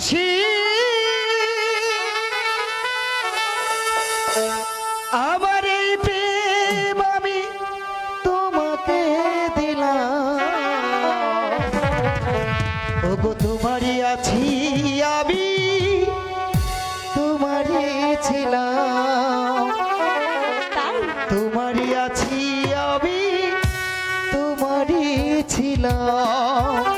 বসি আমার এই প্রেম আমি তোমাকে দিলাম। ওগো তোমারই আছি আমি তোমারই ছিলাম। তোমারই আছি আমি তোমারই ছিলাম।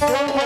তোমার